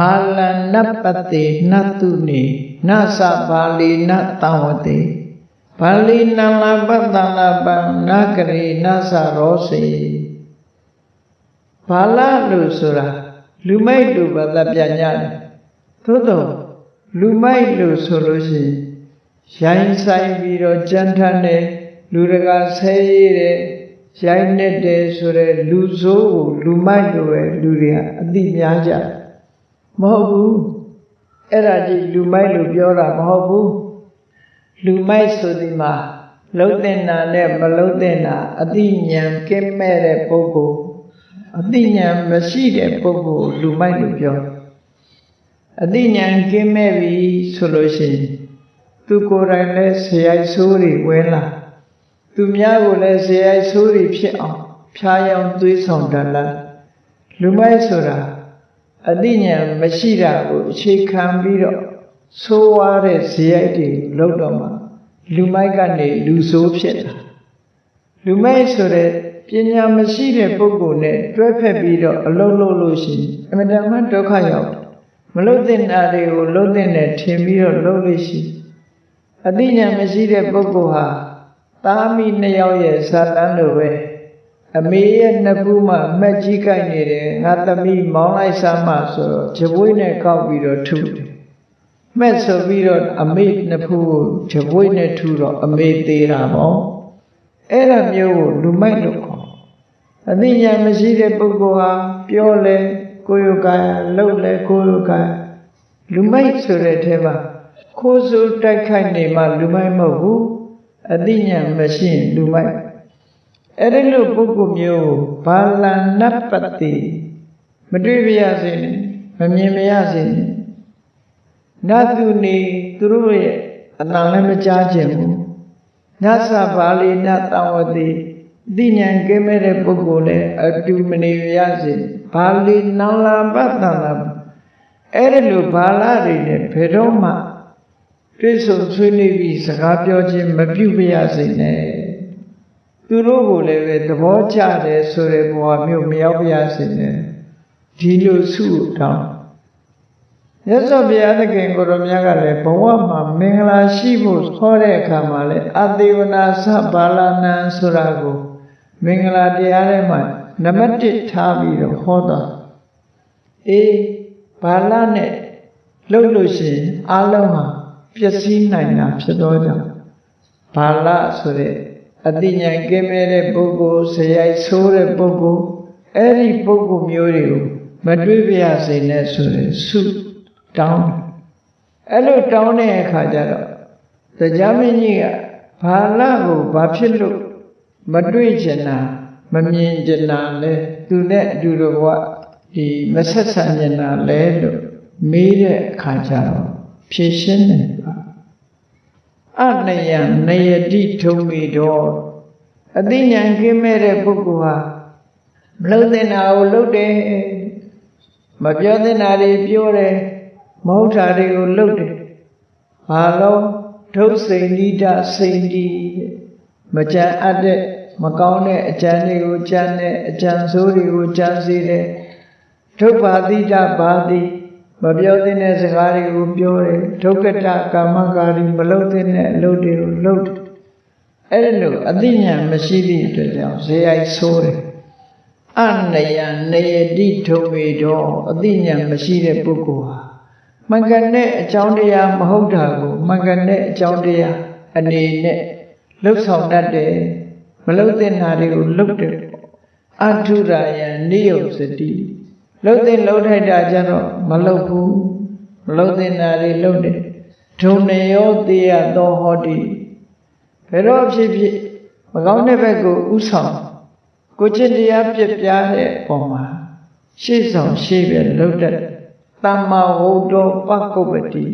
ဘာလနပတိနတုနေနသဘာလီနတံဝတိဘာလီနလပတ္တလပံနဂရေနသရောစေဘာလလို့ဆိုတာလူမိုက်လူဘာသာပြန်ကြတယ်သို့တော့လူမိုက်လို့ဆိုလို့ရှိရင်ရိုင်းဆိုင်ပြီးတော့ကြမ်းထမ်းတဲ့လူတကာဆဲရည်တဲ့ရိုင်းနေတဲ့ဆိုတဲ့လူဆိုးကိုလူမိုက်လို့ပဲလူတွေကအတိများကြတယ် မဟုတ်ဘူးအဲ့ဒါကြီးလူမိုက်လို့ပြောတာမဟုတ်ဘူးလူမိုက်ဆိုဒီမှာလုံးတဲ့နာနဲ့မလုံးတဲ့နာအတိညာဉ်ကင်းမဲ့တဲ့ပုဂ္ဂိုလ်အတိညာဉ်မရှိတဲ့ပုဂ္ဂိုလ်လူမိုက်လို့ပြောတယ်အတိညာဉ်ကင်းမဲ့ပြီဆိုလို့ရှိရင်သူကိုယ်တိုင်လည်းဆရာဆိုးတွေဝဲလာသူများကိုလည်းဆရာဆိုးတွေဖြစ်အောင်ဖြားယောင်သွေးဆောင်တတ်လားလူမိုက်ဆိုတာ အတိညာဉ်မရှိတာကိုအခြေခံပြီးတော့ဆိုးဝါးတဲ့ဇေယိုက်တွေလောက်တော့မှလူမိုက်ကနေလူဆိုးဖြစ်တာလူမိုက်ဆိုတဲ့ပညာမရှိတဲ့ပုဂ္ဂိုလ်နဲ့တွဲဖက်ပြီးတော့အလုံးလုံးလို့ရှိရင်အမှန်တမ်းဒုက္ခရောက်တယ်မလုတ်တဲ့နာတွေကိုလုတ်တဲ့နဲ့ထင်ပြီးတော့လုတ်လို့ရှိရင်အတိညာဉ်မရှိတဲ့ပုဂ္ဂိုလ်ဟာသားမိနှစ်ယောက်ရဲ့ဇာတန်းလိုပဲ အမေရဲ့နှစ်ဖူးမှမှက်ကြီးကိုက်နေတယ်ငါသမီးမောင်းလိုက်စမ်းမှဆိုတော့ဂျပွေးနဲ့ကောက်ပြီးတော့ထုတယ်မှက်ဆိုပြီးတော့အမေနှစ်ဖူးကိုဂျပွေးနဲ့ထုတော့အမေသေးတာပေါ့အဲ့ဒါမျိုးကိုလူမိုက်လို့ခေါ်အသိဉာဏ်မရှိတဲ့ပုဂ္ဂိုလ်ဟာပြောလဲကိုယ်ယကာယလှုပ်လဲကိုယ်ယကာယလူမိုက်ဆိုတဲ့ထဲမှာခိုးစိုးတိုက်ခိုက်နေမှလူမိုက်မဟုတ်ဘူးအသိဉာဏ်မရှိရင်လူမိုက် အဲ့ဒီလိုပုဂ္ဂိုလ်မျိုးကိုဘာလန်နပ္ပတိမတွေ့ပြရစေနဲ့မမြင်မရစေနဲ့နတ်သူနေသူတို့ရဲ့အနံလည်းမကြားခြင်းဘူးနတ်သဘာလီနတ်တံဝတိအသိဉာဏ်ကင်းမဲ့တဲ့ပုဂ္ဂိုလ်လည်းအတူမနေရစေဘာလီနံလာပတ္တနာအဲ့ဒီလိုဘာလာတွေနဲ့ဘယ်တော့မှတွေ့ဆုံဆွေးနွေးပြီးစကားပြောခြင်းမပြုပြရစေနဲ့ သူတို့ကိုလည်းပဲသဘောကျတယ်ဆိုတဲ့ဘဝမျိုးမရောက်ပြရစေနဲ့ဒီလိုစုတောင်းရသော်ဘုရားသခင်ကိုရောမြတ်ကလည်းဘဝမှာမင်္ဂလာရှိဖို့ခေါ်တဲ့အခါမှာလည်းအသေးဝနာသဘာလနံဆိုတာကိုမင်္ဂလာတရားထဲမှာနံပါတ်1ထားပြီးတော့ဟောတာအေးဘာလနဲ့လှုပ်လို့ရှိရင်အလုံးဟာပျက်စီးနိုင်တာဖြစ်တော့ကြောင့်ဘာလဆိုတဲ့ အတိညာဉ်ကင်းမဲ့တဲ့ပုဂ္ဂိုလ်ဆရာဆိုးတဲ့ပုဂ္ဂိုလ်အဲ့ဒီပုဂ္ဂိုလ်မျိုးတွေကိုမတွေ့ပြရစေနဲ့ဆိုတဲ့ဆုတောင်းအဲ့လိုတောင်းတဲ့အခါကျတော့တရားမင်းကြီးကဘာလကိုဘာဖြစ်လို့မတွေ့ချင်တာမမြင်ချင်တာလဲသူနဲ့အတူတူကဒီမဆက်ဆံချင်တာလဲလို့မေးတဲ့အခါကျတော့ဖြေရှင်းတယ် အနယနယတိထုံမီတော့အသိဉာဏ်ကင်းမဲ့တဲ့ပုဂ္ဂိုလ်ဟာမလုံတဲ့နာကိုလှုပ်တယ်မပြောတဲ့နာတွေပြောတယ်မဟုတ်တာတွေကိုလှုပ်တယ်ဘာလို့ထုပ်စိန်ဤတစိန်တီမကြံအပ်တဲ့မကောင်းတဲ့အကြံတွေကိုကြံတဲ့အကြံဆိုးတွေကိုကြံစေတယ်ထုပ်ပါတိတပါတိ မပြောသင့်တဲ့စကားတွေကိုပြောတယ်ဒုက္ကတကာမကာရီမလုပ်သင့်တဲ့အလုပ်တွေကိုလုပ်တယ်အဲ့ဒီလိုအသိဉာဏ်မရှိသည့်အတွက်ကြောင့်ဇေယိုက်ဆိုးတယ်အနယနယတိထုံမေတော့အသိဉာဏ်မရှိတဲ့ပုဂ္ဂိုလ်ဟာမှန်ကန်တဲ့အကြောင်းတရားမဟုတ်တာကိုမှန်ကန်တဲ့အကြောင်းတရားအနေနဲ့လှုပ်ဆောင်တတ်တယ်မလှုပ်တဲ့နာတွေကိုလှုပ်တယ်အထုရာယနိယုစတိ လှုပ်တဲ့လှုပ်ထိုက်တာကြတော့မလှုပ်ဘူးမလှုပ်တဲ့နာတွေလှုပ်တယ်ဒုံနယောတေယသောဟောတိဘယ်တော့ဖြစ်ဖြစ်မကောင်းတဲ့ဘက်ကိုဥဆောင်ကိုကျင့်တရားပြပြတဲ့ပုံမှာရှေ့ဆောင်ရှေ့ပဲလှုပ်တဲ့တမ္မာဝုဒ္ဓပကုပ္ပတိ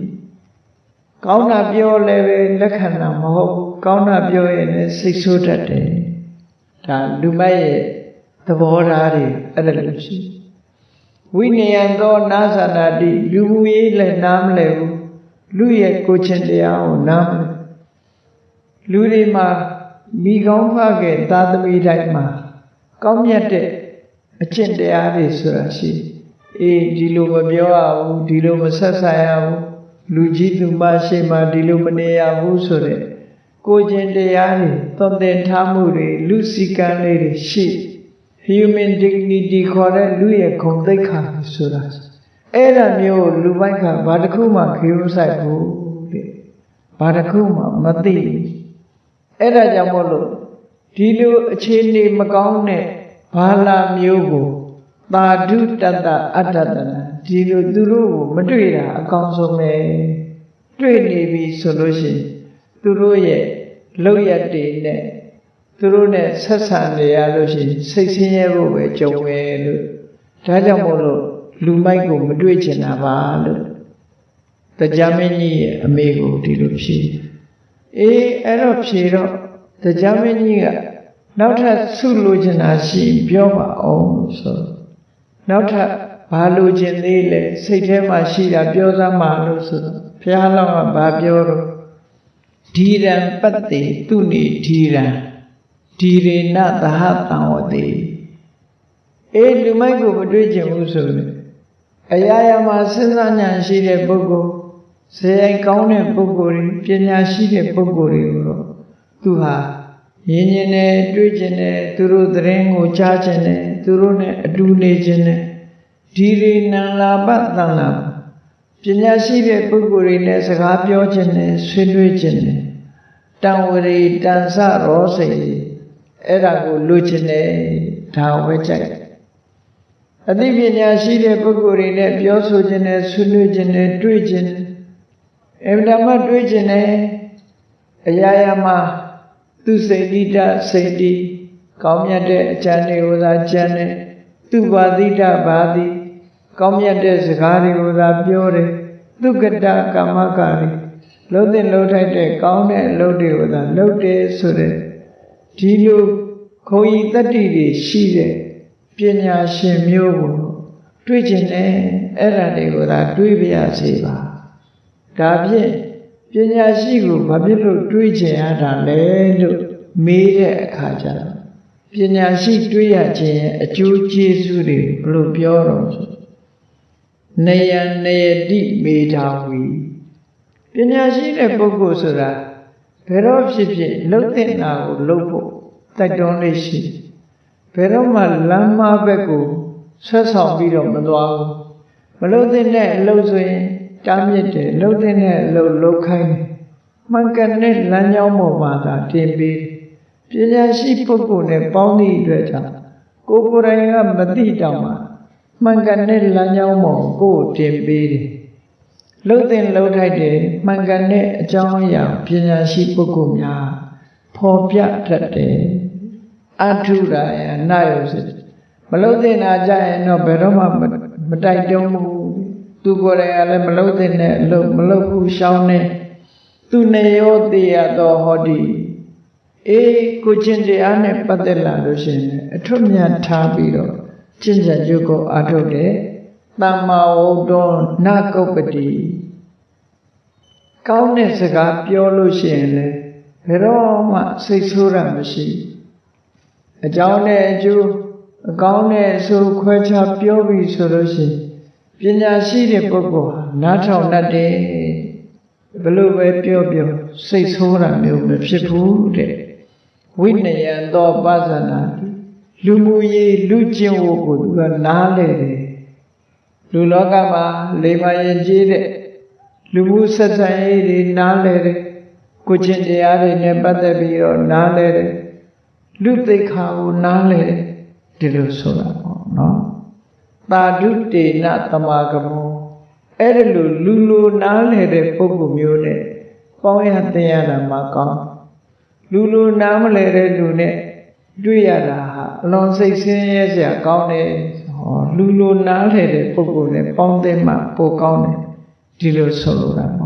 ကောင်းတာပြောလည်းပဲလက်ခံတာမဟုတ်ကောင်းတာပြောရင်လည်းစိတ်ဆိုးတတ်တယ်ဒါလူမိုက်ရဲ့သဘောထားတွေအဲ့ဒါလိုရှိ ဝိနယံသောနာသနာတိလူမှုရေးလည်းနားမလဲဘူးလူရဲ့ကိုချင်းတရားကိုနားမလဲလူတွေမှာမိကောင်းဖခဲ့သာသမီတိုင်းမှာကောင်းမြတ်တဲ့အကျင့်တရားတွေဆိုတာရှိအေးဒီလိုမပြောရဘူးဒီလိုမဆက်ဆံရဘူးလူကြီးသူမရှိမှဒီလိုမနေရဘူးဆိုတဲ့ကိုယ်ချင်းတရားတွေသွန်သင်ထားမှုတွေလူစည်းကမ်းလေးတွေရှိ human dignity ခေါ်တဲ့လူရဲ့ဂုဏ်သိက္ခာဆိုတာအဲ့ဒါမျိုးကိုလူပိုက်ကဘာတစ်ခုမှခေယဆိုင်ဘူးတဲ့ဘာတစ်ခုမှမသိဘူးအဲ့ဒါကြောင့်မို့လို့ဒီလိုအခြေအနေမကောင်းတဲ့ဘာလာမျိုးကိုသာဓုတတအတ္တတနာဒီလိုသူတို့ကိုမတွေ့တာအကောင်းဆုံးပဲတွေ့နေပြီဆိုလို့ရှိရင်သူတို့ရဲ့လောက်ရတည်နဲ့ သူတို့နဲ့ဆက်ဆံနေရလို့ရှိရင်စိတ်ဆင်းရဲဖို့ပဲကြုံပဲလို့ဒါကြောင့်မို့လို့လူမိုက်ကိုမတွေ့ချင်တာပါလို့တရားမင်းကြီးရဲ့အမေကိုဒီလိုဖြေအေးအဲ့တော့ဖြေတော့တရားမင်းကြီးကနောက်ထပ်ဆုလိုချင်တာရှိရင်ပြောပါအောင်လို့ဆိုတော့နောက်ထပ်ဘာလိုချင်သေးလဲစိတ်ထဲမှာရှိတာပြောစမ်းပါလို့ဆိုတော့ဘုရားလောင်းကဘာပြောတော့ဓီရံပတ္တိသူနေဓီရံ ဓီရေနသဟတံဝတိအေးလူမိုက်ကိုမတွေ့ချင်ဘူးဆိုရင်အရာရာမှာစဉ်းစားဉာဏ်ရှိတဲ့ပုဂ္ဂိုလ်ဇေယိုင်ကောင်းတဲ့ပုဂ္ဂိုလ်တွေပညာရှိတဲ့ပုဂ္ဂိုလ်တွေကိုတော့သူဟာရင်းကျင်တယ်တွေ့ကျင်တယ်သူတို့သတင်းကိုကြားကျင်တယ်သူတို့နဲ့အတူနေကျင်တယ်ဒီရိနံလာပတန်လာပညာရှိတဲ့ပုဂ္ဂိုလ်တွေနဲ့စကားပြောကျင်တယ်ဆွေးနွေးကျင်တယ်တံဝရီတန်ဆရောစိတ် အဲ့ဒါကိုလိုချင်တယ်ဒါဝဲကြိုက်အသိပညာရှိတဲ့ပုဂ္ဂိုလ်တွေနဲ့ပြောဆိုခြင်းနဲ့ဆွေးနွေးခြင်းနဲ့တွေ့ခြင်းအမှန်တမ်းတွေ့ခြင်းနဲ့အရာရာမှာသူစိတ်တိတစိတ်တိကောင်းမြတ်တဲ့အကျဉ်းတွေကိုသာကျမ်းတယ်သူပါတိတဘာတိကောင်းမြတ်တဲ့စကားတွေကိုသာပြောတယ်သူကတကာမကာရီလုံးတဲ့လုံးထိုက်တဲ့ကောင်းတဲ့အလုပ်တွေကိုသာလုပ်တယ်ဆိုတဲ့ ဒီလိုခုံကြီးတတ္တိတွေရှိတဲ့ပညာရှင်မျိုးကိုတွေ့ကျင်တယ်အဲ့ဒါတွေကိုသာတွေးပြရစေပါဒါဖြင့်ပညာရှိကိုဘာဖြစ်လို့တွေးချင်ရတာလဲလို့မေးတဲ့အခါကျတော့ပညာရှိတွေးရခြင်းရဲ့အကျိုးကျေးဇူးတွေဘယ်လိုပြောတော့ဆိုနေယနေယတိမေတာဝီပညာရှိတဲ့ပုဂ္ဂိုလ်ဆိုတာ ဘယ်တော့ဖြစ်ဖြစ်လှုပ်တဲ့နာကိုလှုပ်ဖို့တိုက်တွန်းလေးရှိဘယ်တော့မှလမ်းမဘက်ကိုဆွဆောက်ပြီးတော့မသွားဘူးမလှုပ်တဲ့အလုပ်ဆိုရင်တားမြစ်တယ်လှုပ်တဲ့အလုပ်လှုပ်ခိုင်းတယ်မှန်ကန်တဲ့လမ်းကြောင်းပေါ်မှာသာတင်ပေးပညာရှိပုဂ္ဂိုလ်နဲ့ပေါင်းသည့်အတွက်ကြောင့်ကိုယ်ကိုယ်တိုင်ကမသိတောင်မှမှန်ကန်တဲ့လမ်းကြောင်းပေါ်ကိုယ်တင်ပေးတယ် လှုပ်တဲ့လှုပ်ထိုက်တယ်မှန်ကန်တဲ့အကြောင်းအရာပညာရှိပုဂ္ဂိုလ်များဖော်ပြတတ်တယ်အထုရာယနာယောစိမလှုပ်တဲ့နာကြရင်တော့ဘယ်တော့မှမတိုက်တုံးဘူးသူကိုယ်တိုင်ကလည်းမလှုပ်တဲ့အလုပ်မလှုပ်ဘူးရှောင်းနေသူနေရောတေရတော်ဟောဒီအေးကိုချင်းတရားနဲ့ပတ်သက်လာလို့ရှိရင်အထွတ်မြတ်ထားပြီးတော့ကျင့်ကြံကြုတ်ကိုအထုတ်တယ် သမ္မာဝုဒ္ဓောနကုပ္ပတိကောင်းတဲ့စကားပြောလို့ရှိရင်လေဘယ်တော့မှစိတ်ဆိုးတာမရှိအကြောင်းနဲ့အကျိုးအကောင်းနဲ့အဆိုးခွဲခြားပြောပြီးဆိုလို့ရှိရင်ပညာရှိတဲ့ပုဂ္ဂိုလ်ဟာနားထောင်တတ်တယ်ဘလို့ပဲပြောပြောစိတ်ဆိုးတာမျိုးမဖြစ်ဘူးတဲ့ဝိနယံသောပါဇနာလူမှုရေးလူကျင့်ဝတ်ကိုသူကနားလဲတယ် လူလောကမှာလေမရင်ကြီးတဲ့လူမှုဆက်ဆံရေးတွေနားလဲတယ်ကိုချင်းတရားတွေနဲ့ပတ်သက်ပြီးတော့နားလဲတယ်လူသိက္ခာကိုနားလဲတယ်ဒီလိုဆိုတာပေါ့နော်တာဓုတေနတမဂမောအဲ့ဒါလိုလူလိုနားလဲတဲ့ပုဂ္ဂိုလ်မျိုးနဲ့ပေါင်းရတဲ့ရတာမှကောင်းလူလိုနားမလဲတဲ့လူနဲ့တွေ့ရတာဟာအလွန်စိတ်ဆင်းရဲစရာကောင်းတယ်ဟော လူလိုနားလဲတဲ့ပုဂ္ဂိုလ်နဲ့ပေါင်းတဲ့မှပိုကောင်းတယ်ဒီလိုဆိုလိုတာပေါ့